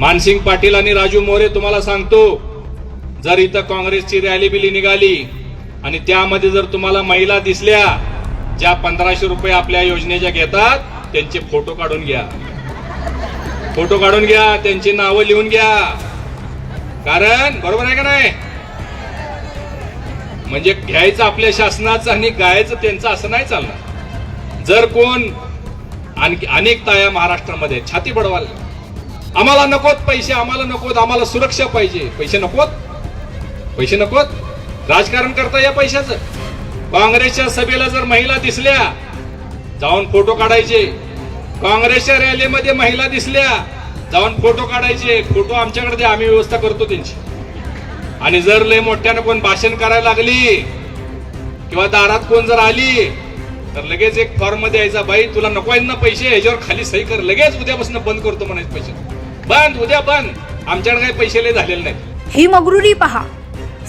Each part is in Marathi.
मानसिंग पाटील आणि राजू मोरे तुम्हाला सांगतो जर इथं काँग्रेसची रॅली बिली निघाली आणि त्यामध्ये जर तुम्हाला महिला दिसल्या ज्या पंधराशे रुपये आपल्या योजनेच्या घेतात त्यांचे फोटो काढून घ्या. फोटो काढून घ्या त्यांची नावं लिहून घ्या. कारण बरोबर आहे का नाही? म्हणजे घ्यायचं आपल्या शासनाचं आणि गायचं त्यांचं असं नाही चालणार. जर कोण आणखी अनेक ताया महाराष्ट्रामध्ये छाती बडवायला आम्हाला नकोत पैसे आम्हाला नकोत आम्हाला सुरक्षा पाहिजे. पैसे नकोत? पैसे नकोत? राजकारण करता या पैशाचं. काँग्रेसच्या सभेला जर महिला दिसल्या जाऊन फोटो काढायचे. काँग्रेसच्या रॅलीमध्ये महिला दिसल्या जाऊन फोटो काढायचे. फोटो आमच्याकडे द्या आम्ही व्यवस्था करतो त्यांची. आणि जर लय मोठ्यानं कोण भाषण करायला लागली किंवा दारात कोण जर आली तर लगेच एक फॉर्ममध्ये यायचा बाई तुला नको आहेत ना पैसे? याच्यावर खाली सही कर. लगेच उद्यापासून बंद करतो म्हणायचे पैसे. बंद उद्या बंद. आमच्याकडे काही पैसे लय झालेले नाहीत. ही मगरुरी पहा.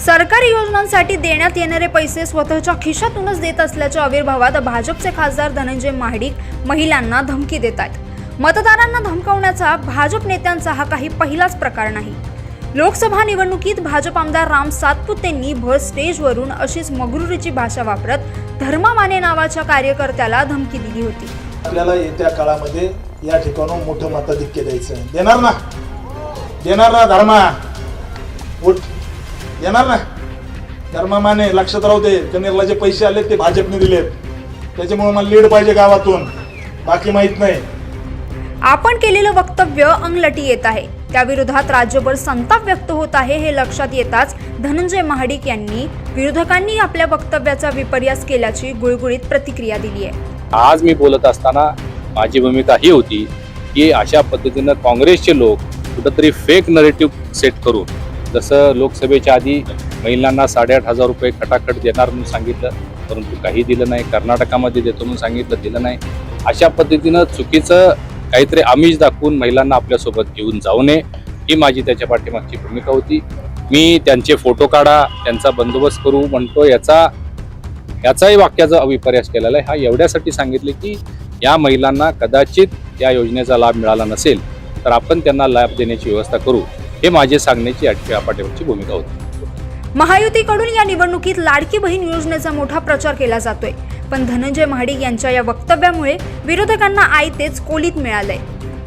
सरकारी योजनांसाठी देण्यात येणारे पैसे स्वतःच्या खिशातूनच देत असल्याच्या आविर्भावात भाजपचे खासदार धनंजय महाडिक महिलांना धमकी देत आहेत. मतदारांना धमकावण्याचा भाजप नेत्यांचा हा काही पहिलाच प्रकार नाही. लोकसभा निवडणुकीत भाजप आमदार राम सातपुतेंनी भर स्टेजवरून अशीच मगरुरीची भाषा वापरत धर्मा माने नावाच्या कार्यकर्त्याला धमकी दिली होती. आपल्याला येत्या काळामध्ये या ठिकाणून मोठं मताधिक्य द्यायचं आहे. देणार ना? देणार ना धर्मा? उठ. देणार ना? धर्मा माने लक्षात राहू दे. कनेरला जे पैसे आले ते भाजपने दिलेत. त्याच्यामुळे मला लीड पाहिजे गावातून. बाकी माहीत नाही. आपण केलेलं वक्तव्य अंगलटी येत आहे. त्याविरोधात राज्यभर संताप व्यक्त होत आहे हे लक्षात येताच धनंजय महाडिक यांनी विरोधकांनी आपल्या वक्तव्याचा विपर्यास केल्याची गुळगुळीत प्रतिक्रिया दिली आहे. आज मी बोलत असताना माझी भूमिका ही होती की अशा पद्धतीनं काँग्रेसचे लोक कुठंतरी फेक नरेटिव्ह सेट करून जसं लोकसभेच्या आधी महिलांना साडेआठ हजार रुपये खटाखट देणार म्हणून सांगितलं परंतु काही दिलं नाही कर्नाटकामध्ये देतो म्हणून सांगितलं दिलं नाही. अशा पद्धतीनं चुकीचं काहीतरी आमिष दाखवून महिलांना आपल्यासोबत घेऊन जाऊ नये ही माझी त्याच्या पाठीमागची भूमिका होती. मी त्यांचे फोटो काढा त्यांचा बंदोबस्त करू म्हणतो याचा याचाही वाक्याचा विपर्यास केलेला आहे हा एवढ्यासाठी सांगितले की या महिलांना कदाचित या योजनेचा लाभ मिळाला नसेल तर आपण त्यांना लाभ देण्याची व्यवस्था करू हे माझे सांगण्याची या पाठीमागची भूमिका होती. महायुतीकडून या निवडणुकीत लाडकी बहीण योजनेचा मोठा प्रचार केला जातोय. पण धनंजय महाडिक यांच्या या वक्तव्यामुळे विरोधकांना आयतेच कोलीत मिळालंय.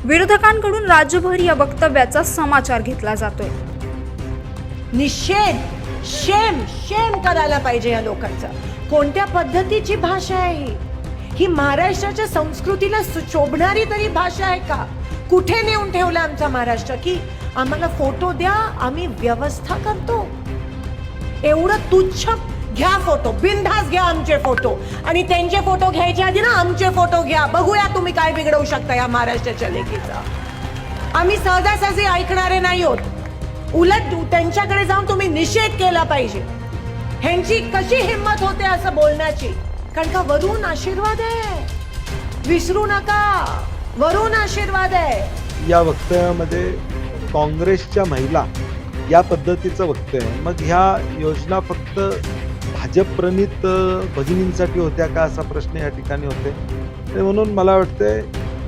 विरोधकांकडून राज्यभर या वक्तव्याचा समाचार घेतला जातोय. निषेध शेम शेम करायला पाहिजे या लोकांचा. कोणत्या पद्धतीची भाषा आहे ही? ही महाराष्ट्राच्या संस्कृतीला सुशोभणारी तरी भाषा आहे का? कुठे नेऊन ठेवलं आमचा महाराष्ट्र? की आम्हाला फोटो द्या आम्ही व्यवस्था करतो. एवढं तुच्छ घ्या फोटो बिनधास घ्या आमचे फोटो. आणि त्यांचे फोटो घ्यायच्या आधी ना आमचे फोटो घ्या. बघूया तुम्ही काय बिघडवू शकता या महाराष्ट्राच्या लेखीचा आम्ही सहजासहजी ऐकणारे नाही होत. उलट त्यांच्याकडे जाऊन तुम्ही निषेध केला पाहिजे. ह्यांची कशी हिंमत होते असं बोलण्याची? कारण का वरून आशीर्वाद आहे. विसरू नका. वरून आशीर्वाद आहे. या वक्तव्यामध्ये काँग्रेसच्या महिला या पद्धतीचं वक्तव्य आहे. मग ह्या योजना फक्त भाजप-प्रणित अ, भगिनींसाठी होत्या का असा प्रश्न या ठिकाणी होते? म्हणून मला वाटतंय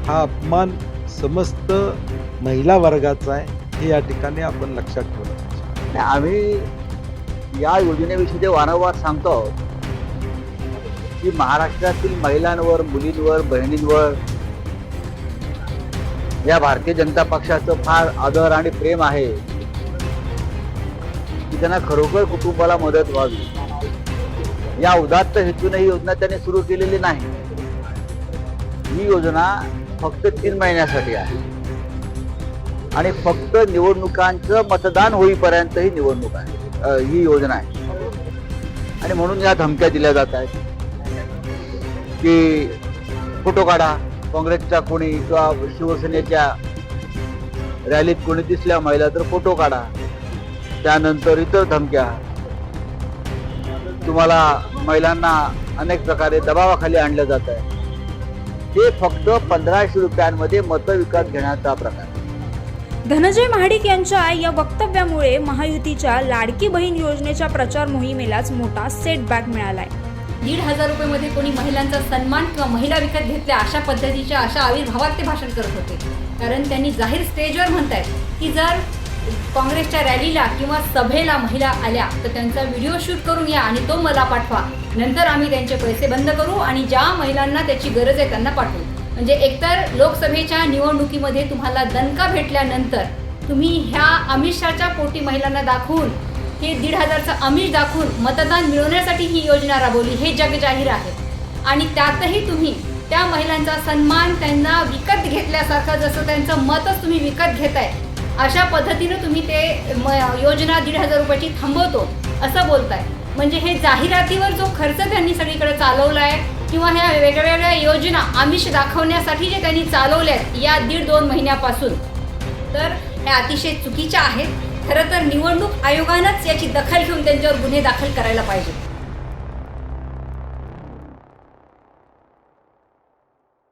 हा अपमान समस्त महिला वर्गाचा आहे हे या ठिकाणी आपण लक्षात ठेवलं आम्ही या योजनेविषयी जे वारंवार सांगतो की महाराष्ट्रातील महिलांवर मुलींवर बहिणींवर या भारतीय जनता पक्षाचं फार आदर आणि प्रेम आहे की त्यांना खरोखर कुटुंबाला मदत व्हावी. या उदात्त हेतूने ही योजना त्यांनी सुरू केलेली नाही. ही योजना फक्त तीन महिन्यासाठी आहे. आणि फक्त निवडणुकांचं मतदान होईपर्यंत ही निवडणूक आहे. ही योजना आहे. आणि म्हणून या धमक्या दिल्या जात आहेत. की फोटो काढा. काँग्रेसच्या कोणी किंवा शिवसेनेच्या रॅलीत कोणी दिसल्या महिला तर फोटो काढा. त्यानंतर इतर धमक्या. तुम्हाला महिलांना अनेक प्रकारे दबावाखाली आणलं जात आहे. ते फक्त पंधराशे रुपयांमध्ये मतं घेण्याचा प्रकार. धनंजय महाडिक यांच्या या वक्तव्यामुळे महायुतीच्या लाडकी बहीण योजनेच्या प्रचार मोहिमेलाच मोठा सेटबॅक मिळालाय. दीड हजार रुपयेमध्ये कोणी महिलांचा सन्मान किंवा महिला विकत घेतल्या अशा पद्धतीच्या अशा आविर्भावात ते भाषण करत होते. कारण त्यांनी जाहीर स्टेजवर म्हणतायत की जर काँग्रेसच्या रॅलीला किंवा सभेला महिला आल्या तर त्यांचा व्हिडिओ शूट करून या आणि तो मला पाठवा. नंतर आम्ही त्यांचे पैसे बंद करू आणि ज्या महिलांना त्याची गरज आहे त्यांना पाठवू. म्हणजे एकतर लोकसभेच्या निवडणुकीमध्ये तुम्हाला दणका भेटल्यानंतर तुम्ही ह्या आमिषाच्या पोटी महिलांना दाखवून हे दीड हजारचं आमिष दाखवून मतदान मिळवण्यासाठी ही योजना राबवली हे जगजाहीर आहे. आणि त्यातही तुम्ही त्या महिलांचा सन्मान त्यांना विकत घेतल्यासारखं जसं त्यांचं मतच तुम्ही विकत घेताय अशा पद्धतीनं तुम्ही ते म योजना दीड हजार रुपयाची थांबवतो असं बोलताय. म्हणजे हे जाहिरातीवर जो खर्च त्यांनी सगळीकडे चालवला आहे किंवा ह्या वेगवेगळ्या योजना आमिष दाखवण्यासाठी जे त्यांनी चालवल्या आहेत या दीड दोन महिन्यापासून तर ह्या अतिशय चुकीच्या आहेत. खरं तर निवडणूक आयोगानंच याची दखल घेऊन त्यांच्यावर गुन्हे दाखल करायला पाहिजे.